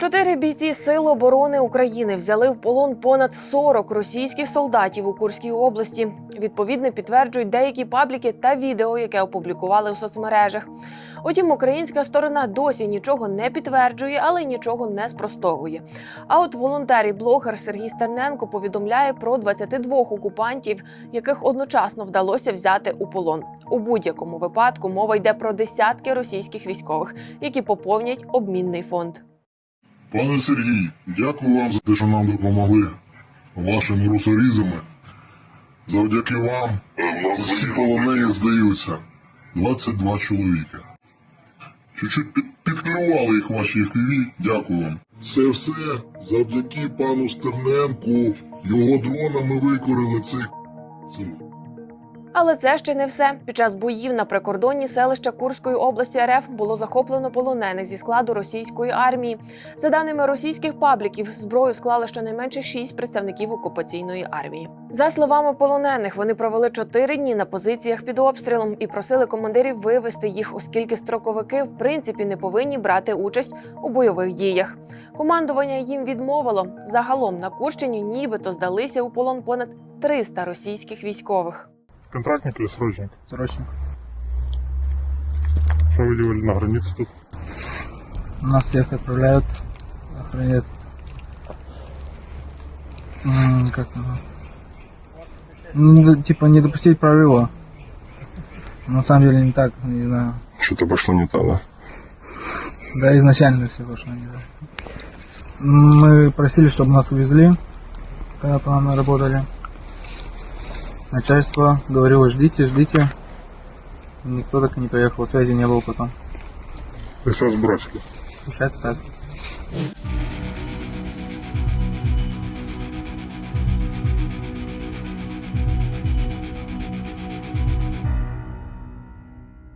Чотири бійці Сил оборони України взяли в полон понад 40 російських солдатів у Курській області. Відповідне підтверджують деякі пабліки та відео, яке опублікували у соцмережах. Утім, українська сторона досі нічого не підтверджує, але й нічого не спростовує. А от волонтер і блогер Сергій Стерненко повідомляє про 22 окупантів, яких одночасно вдалося взяти у полон. У будь-якому випадку мова йде про десятки російських військових, які поповнять обмінний фонд. Пане Сергій, дякую вам за те, що нам допомогли вашими русорізами. Завдяки вам всі полонені здаються. 22 чоловіка. Чуть-чуть під, підклювали їх ваші FPV. Дякую вам. Це все завдяки пану Стерненку. Його дронами викорили цих. Але це ще не все. Під час боїв на прикордонні селища Курської області РФ було захоплено полонених зі складу російської армії. За даними російських пабліків, зброю склали щонайменше шість представників окупаційної армії. За словами полонених, вони провели чотири дні на позиціях під обстрілом і просили командирів вивести їх, оскільки строковики в принципі не повинні брати участь у бойових діях. Командування їм відмовило. Загалом на Курщині нібито здалися у полон понад 300 російських військових. Контрактник или срочник? Срочно. Что вы делали на границе тут? Нас всех отправляют охранять. М, Как? Ну, типа не допустить прорыва. На самом деле не так, не знаю. Что-то пошло не так, да? Да, изначально все пошло не так. Мы просили, чтобы нас увезли, когда по нам работали. Начальство говорило, ждите, ждите. Никто так и не приехал, связи не было потом. То есть вас бросили. Получается так.